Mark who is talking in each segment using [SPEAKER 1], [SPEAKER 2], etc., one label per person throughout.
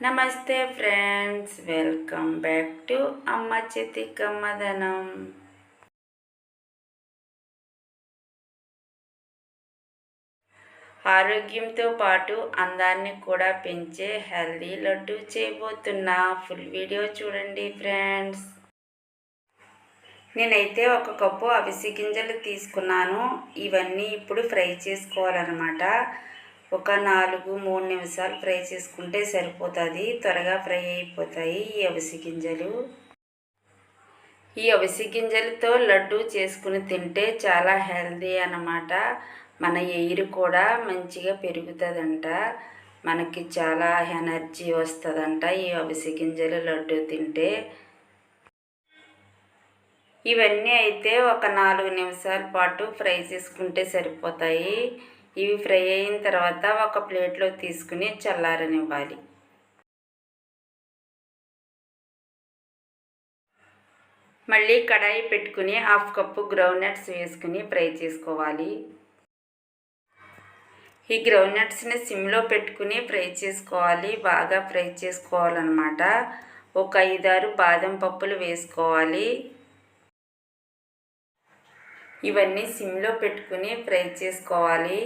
[SPEAKER 1] నమస్తే friends welcome back to అమ్మ చేతి కమ్మదనం ఆరోగ్యంతో పాటు అందాన్ని కూడా పెంచే హెల్దీ లడ్డు చేయబోతున్నా. ఫుల్ వీడియో చూడండి ఫ్రెండ్స్. నేనైతే ఒక కప్పు అవిసి గింజలు తీసుకున్నాను. ఇవన్నీ ఇప్పుడు ఫ్రై చేసుకోవాలన్నమాట. ఒక నాలుగు మూడు నిమిషాలు ఫ్రై చేసుకుంటే సరిపోతుంది. త్వరగా ఫ్రై అయిపోతాయి ఈ అవిసి గింజలు. ఈ అవిసి గింజలతో లడ్డు చేసుకుని తింటే చాలా హెల్దీ అన్నమాట. మన ఎయిర్ కూడా మంచిగా పెరుగుతుందంట. మనకి చాలా ఎనర్జీ వస్తుందంట ఈ అవిసి గింజలు లడ్డు తింటే. ఇవన్నీ అయితే ఒక నాలుగు నిమిషాల పాటు ఫ్రై చేసుకుంటే సరిపోతాయి. ఇవి ఫ్రై అయిన తర్వాత ఒక ప్లేట్లో తీసుకుని చల్లారనివ్వాలి. మళ్ళీ కడాయి పెట్టుకుని హాఫ్ కప్పు గ్రౌండ్ నట్స్ వేసుకుని ఫ్రై చేసుకోవాలి. ఈ గ్రౌండ్ నట్స్ని సిమ్లో పెట్టుకుని ఫ్రై చేసుకోవాలి. బాగా ఫ్రై చేసుకోవాలన్నమాట. ఒక ఐదారు బాదం పప్పులు వేసుకోవాలి. ఇవన్నీ సిమ్లో పెట్టుకుని ఫ్రై చేసుకోవాలి.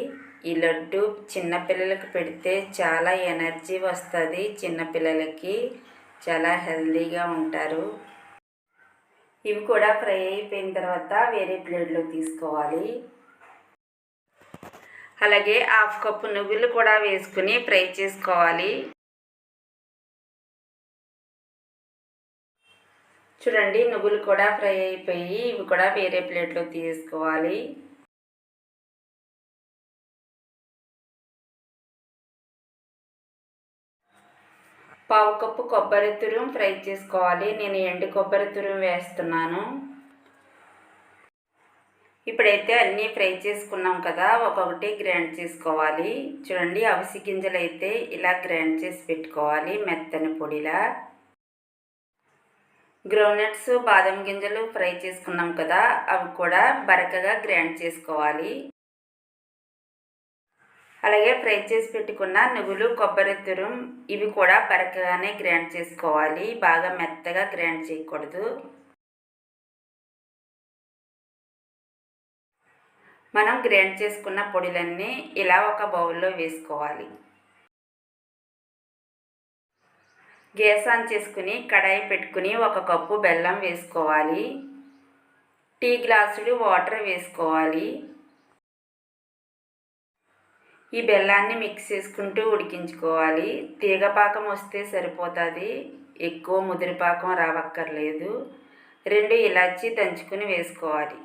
[SPEAKER 1] ఈ లడ్డు చిన్నపిల్లలకి పెడితే చాలా ఎనర్జీ వస్తుంది చిన్నపిల్లలకి చాలా హెల్తీగా ఉంటారు. ఇవి కూడా ఫ్రై అయిపోయిన తర్వాత వేరే ప్లేట్లో తీసుకోవాలి. అలాగే హాఫ్ కప్పు నువ్వులు కూడా వేసుకుని ఫ్రై చేసుకోవాలి. చూడండి నువ్వులు కూడా ఫ్రై అయిపోయి ఇవి కూడా వేరే ప్లేట్లో తీసుకోవాలి. పావు కప్పు కొబ్బరి తురుము ఫ్రై చేసుకోవాలి. నేను ఎండు కొబ్బరి తురుము వేస్తున్నాను. ఇప్పుడైతే అన్నీ ఫ్రై చేసుకున్నాం కదా ఒక్కొక్కటి గ్రైండ్ చేసుకోవాలి. చూడండి అవిసి గింజలు అయితే ఇలా గ్రైండ్ చేసి పెట్టుకోవాలి మెత్తని పొడిలా. గ్రౌండ్నట్స్ బాదం గింజలు ఫ్రై చేసుకున్నాం కదా అవి కూడా బరకగా గ్రైండ్ చేసుకోవాలి. అలాగే ఫ్రై చేసి పెట్టుకున్న నువ్వులు కొబ్బరి తురుం ఇవి కూడా బరకగానే గ్రైండ్ చేసుకోవాలి. బాగా మెత్తగా గ్రైండ్ చేయకూడదు. మనం గ్రైండ్ చేసుకున్న పొడిలన్నీ ఇలా ఒక బౌల్లో వేసుకోవాలి. గ్యాస్ ఆన్ చేసుకుని కడాయి పెట్టుకుని ఒక కప్పు బెల్లం వేసుకోవాలి. టీ గ్లాసులు వాటర్ వేసుకోవాలి. ఈ బెల్లాన్ని మిక్స్ చేసుకుంటూ ఉడికించుకోవాలి. తీగపాకం వస్తే సరిపోతుంది. ఎక్కువ ముదిరిపాకం రావక్కర్లేదు. రెండు ఇలాచి దంచుకుని వేసుకోవాలి.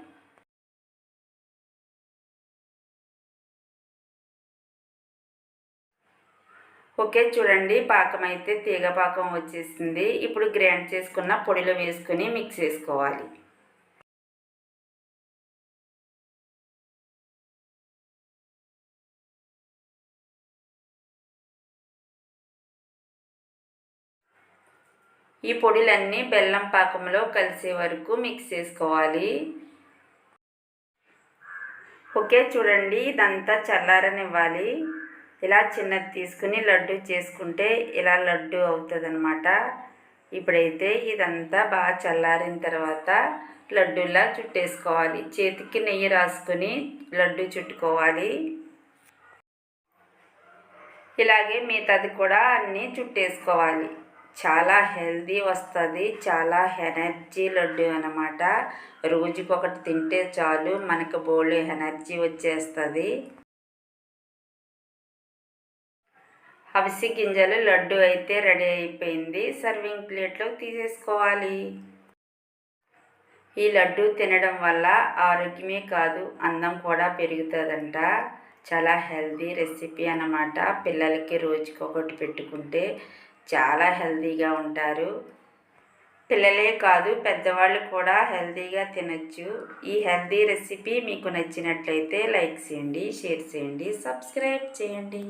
[SPEAKER 1] ఓకే చూడండి. పాకం అయితే తీగ పాకం వచ్చేసింది. ఇప్పుడు గ్రైండ్ చేసుకున్న పొడిలో వేసుకుని మిక్స్ చేసుకోవాలి. ఈ పొడిలన్నీ బెల్లం పాకంలో కలిసే వరకు మిక్స్ చేసుకోవాలి. ఓకే చూడండి. ఇదంతా చల్లారనివ్వాలి. ఇలా చిన్నది తీసుకుని లడ్డు చేసుకుంటే ఇలా లడ్డు అవుతుంది అనమాట ఇప్పుడైతే ఇదంతా బాగా చల్లారిన తర్వాత లడ్డూలా చుట్టేసుకోవాలి. చేతికి నెయ్యి రాసుకొని లడ్డు చుట్టుకోవాలి. ఇలాగే మిగతాది కూడా అన్నీ చుట్టేసుకోవాలి. చాలా హెల్దీ వస్తుంది. చాలా ఎనర్జీ లడ్డు అనమాట రోజుకొకటి తింటే చాలు మనకు బోళ్ళు ఎనర్జీ వచ్చేస్తుంది. అవిసి గింజలు లడ్డు అయితే రెడీ అయిపోయింది. సర్వింగ్ ప్లేట్లో తీసేసుకోవాలి. ఈ లడ్డు తినడం వల్ల ఆరోగ్యమే కాదు అందం కూడా పెరుగుతుందంట. చాలా హెల్దీ రెసిపీ అన్నమాట. పిల్లలకి రోజుకి ఒకటి పెట్టుకుంటే చాలా హెల్దీగా ఉంటారు. పిల్లలే కాదు పెద్దవాళ్ళు కూడా హెల్దీగా తినచ్చు. ఈ హెల్దీ రెసిపీ మీకు నచ్చినట్లయితే లైక్ చేయండి షేర్ చేయండి సబ్స్క్రైబ్ చేయండి.